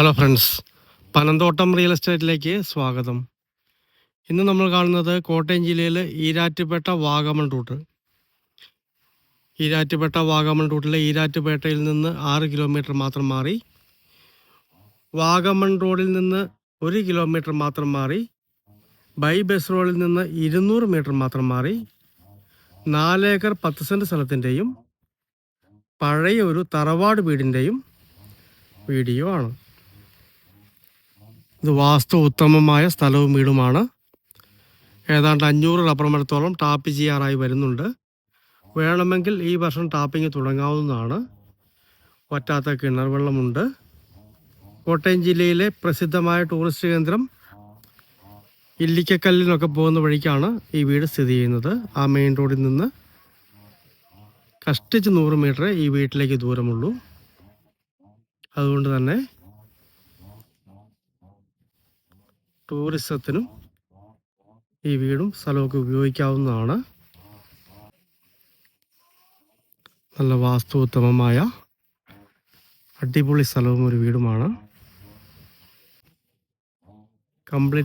Hello friends Panamthottam real എസ്റ്റേറ്റിലേക്ക് സ്വാഗതം. ഇന്ന് നമ്മൾ കാണുന്നത് കോട്ടയം ജില്ലയിൽ ഈരാറ്റുപേട്ട വാഗമൺ റൂട്ട് ഈരാറ്റുപേട്ട വാഗമൺ റൂട്ടിലെ ഈരാറ്റുപേട്ടയിൽ നിന്ന് ആറ് കിലോമീറ്റർ മാത്രം മാറി. വാഗമൺ റോഡിൽ നിന്ന് ഒരു കിലോമീറ്റർ മാത്രം മാറി. ബൈ ബസ് റോഡിൽ നിന്ന് ഇരുന്നൂറ് മീറ്റർ മാത്രം മാറി. നാലേക്കർ പത്ത് സെന്റ് സ്ഥലത്തിന്റെയും പഴയ ഒരു തറവാട് വീടിന്റെയും വീഡിയോ ആണ്. ഇത് വാസ്തു ഉത്തമമായ സ്ഥലവും വീടുമാണ്. ഏതാണ്ട് അഞ്ഞൂറ് റബ്ബർ മരത്തോളം ടാപ്പ് ചെയ്യാറായി വരുന്നുണ്ട്. വേണമെങ്കിൽ ഈ വർഷം ടാപ്പിംഗ് തുടങ്ങാവുന്നതാണ്. വറ്റാത്ത കിണർ വെള്ളമുണ്ട്. കോട്ടയം ജില്ലയിലെ പ്രസിദ്ധമായ ടൂറിസ്റ്റ് കേന്ദ്രം ഇല്ലിക്കക്കല്ലിനൊക്കെ പോകുന്ന വഴിക്കാണ് ഈ വീട് സ്ഥിതി ചെയ്യുന്നത്. ആ മെയിൻ റോഡിൽ നിന്ന് കഷ്ടിച്ച് നൂറ് മീറ്റർ ഈ വീട്ടിലേക്ക് ദൂരമുള്ളൂ. അതുകൊണ്ട് തന്നെ ടൂറിസത്തിനും ഈ വീടും സ്ഥലമൊക്കെ ഉപയോഗിക്കാവുന്നതാണ്. നല്ല വാസ്തു ഉത്തമമായ അടിപൊളി സ്ഥലവും ഒരു വീടുമാണ്. കംപ്ലീറ്റ്